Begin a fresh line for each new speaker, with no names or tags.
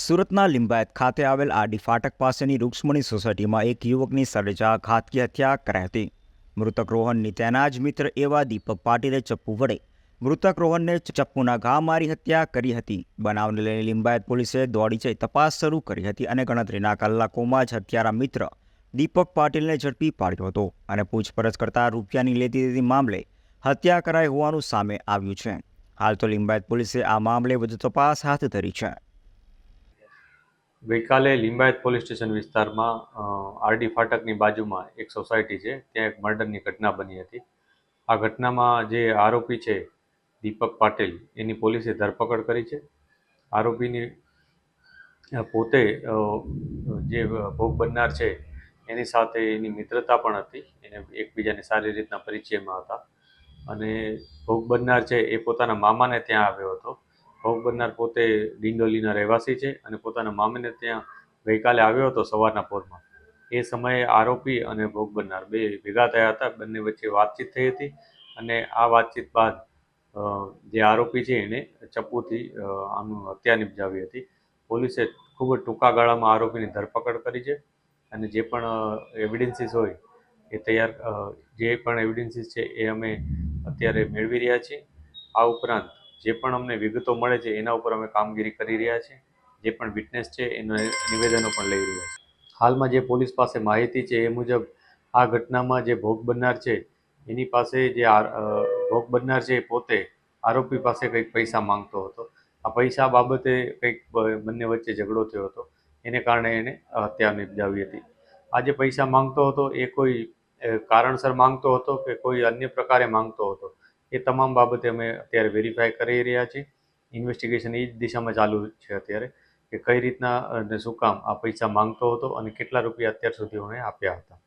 સુરતના લિંબાયત ખાતે આવેલ આડી ફાટક પાસેની રૂક્ષ્મણી સોસાયટીમાં એક યુવકની સર્જા ઘાતકી હત્યા કરાઈ હતી. મૃતક રોહનની તેના જ મિત્ર એવા દીપક પાટીલે ચપ્પુ વડે મૃતક રોહનને ચપ્પુના ઘા મારી હત્યા કરી હતી. બનાવને લઈને લિંબાયત પોલીસે દોડી જઈ તપાસ શરૂ કરી હતી અને ગણતરીના કલાકોમાં જ હત્યારા મિત્ર દીપક પાટીલને ઝડપી પાડ્યો હતો અને પૂછપરછ કરતા રૂપિયાની લેતી દેતી મામલે હત્યા કરાઈ હોવાનું સામે આવ્યું છે. હાલ તો લિંબાયત પોલીસે આ મામલે વધુ તપાસ હાથ ધરી છે.
ગઈકાલે લિંબાયત પોલીસ સ્ટેશન વિસ્તારમાં આરડી ફાટકની બાજુમાં એક સોસાયટી છે, ત્યાં એક મર્ડરની ઘટના બની હતી. આ ઘટનામાં જે આરોપી છે, દીપક પાટીલ, એની પોલીસે ધરપકડ કરી છે. આરોપીની પોતે જે ભોગ બનનાર છે, એની સાથે એની મિત્રતા પણ હતી. એને એકબીજાને સારી રીતના પરિચયમાં હતા. અને ભોગ બનનાર છે, એ પોતાના મામાને ત્યાં આવ્યો હતો. ભોગ બનનાર પોતે ડિંડોલીના રહેવાસી છે અને પોતાના મામાને ત્યાં ગઈકાલે આવ્યો હતો સવારના પોરમાં. એ સમયે આરોપી અને ભોગ બનનાર બે ભેગા થયા હતા. બંને વચ્ચે વાતચીત થઈ હતી અને આ વાતચીત બાદ જે આરોપી છે એને ચપ્પુથી આમ હત્યા નિપજાવી હતી. પોલીસે ખૂબ જ ટૂંકા ગાળામાં આરોપીની ધરપકડ કરી છે અને જે પણ એવિડન્સીસ હોય એ તૈયાર જે પણ એવિડન્સીસ છે એ અમે અત્યારે મેળવી રહ્યા છીએ. આ ઉપરાંત જે પણ અમને વિગતો મળે છે, એના ઉપર અમે કામગીરી કરી રહ્યા છીએ. જે પણ વિટનેસ છે, એના નિવેદનો પણ લઈ રહ્યા છીએ. હાલમાં જે પોલીસ પાસે માહિતી છે, એ મુજબ આ ઘટનામાં જે ભોગ બનનાર છે, એની પાસે જે ભોગ બનનાર છે એ પોતે આરોપી પાસે કંઈક પૈસા માંગતો હતો. આ પૈસા બાબતે કંઈક બંને વચ્ચે ઝઘડો થયો હતો. એને કારણે એને હત્યા નિપજાવી હતી. આ જે પૈસા માંગતો હતો, એ કોઈ કારણસર માંગતો હતો કે કોઈ અન્ય પ્રકારે માંગતો હતો? એ તમામ બાબતે અમે અત્યારે વેરીફાઈ કરી રહ્યા છીએ. ઇન્વેસ્ટિગેશન એ જ દિશામાં ચાલુ છે અત્યારે કે કઈ રીતના અને શું કામ આ પૈસા માંગતો હતો અને કેટલા રૂપિયા અત્યાર સુધી એણે આપ્યા હતા.